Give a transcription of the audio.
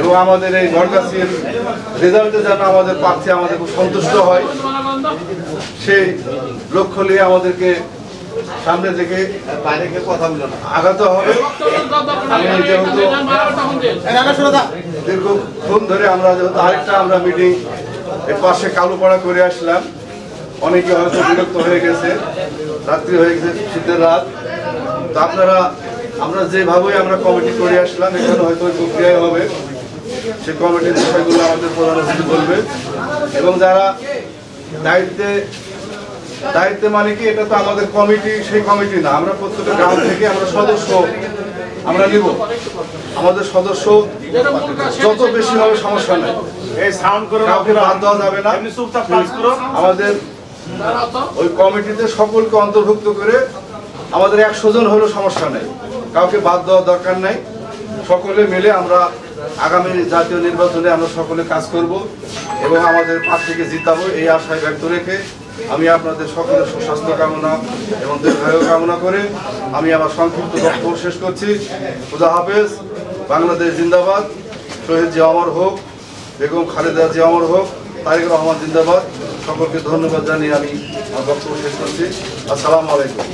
এবং আমাদের এই নরগাছির রেজাল্টে যেন আমাদের প্রার্থী আমাদের খুব সন্তুষ্ট হয়, সেই লক্ষ্য নিয়ে আমাদেরকে সামনে থেকে আগাতে হবে। আমি যেহেতু দীর্ঘক্ষণ ধরে আমরা যেহেতু আরেকটা আমরা মিটিং এর পাশে কালোপাড়া করে আসলাম। অনেকে হয়তো বিরক্ত হয়ে গেছে, রাত্রি হয়ে গেছে শীতের রাত। তো আপনারা, আমরা যেভাবে আমরা কমিটি করে আসলাম, এখানে হয়তো প্রক্রিয়ায় হবে। সে কমিটির বিষয়গুলো আমাদের প্রধান অতিথি বলবে। এবং যারা দায়িত্বে দায়িত্বে মানে কি এটা তো আমাদের কমিটি সেই কমিটি না। আমরা প্রত্যেকটা গ্রাম থেকে আমরা সদস্য আমরা নিব। আমাদের সদস্য যত বেশি হবে সমস্যা নেই। এই সাউন্ড করে কাউকে বাদ দেওয়া যাবে না। আমাদের ওই কমিটিতে সকলকে অন্তর্ভুক্ত করে আমাদের একশো জন হলেও সমস্যা নেই। কাউকে বাদ দেওয়ার দরকার নাই। সকলে মিলে আমরা আগামী জাতীয় নির্বাচনে আমরা সকলে কাজ করব এবং আমাদের প্রার্থীকে জিতাবো, এই আশায় ব্যক্ত রেখে আমি আপনাদের সকলের সুস্বাস্থ্য কামনা এবং দীর্ঘায়ু কামনা করে আমি আমার সংক্ষিপ্ত বক্তব্য শেষ করছি। খুদা হাফেজ, বাংলাদেশ জিন্দাবাদ। শহীদ জি অমর হোক, বেগম খালেদা জি অমর হোক, তারেক রহমান জিন্দাবাদ। সকলকে ধন্যবাদ জানিয়ে আমি বক্তব্য শেষ করছি। আসসালামু আলাইকুম।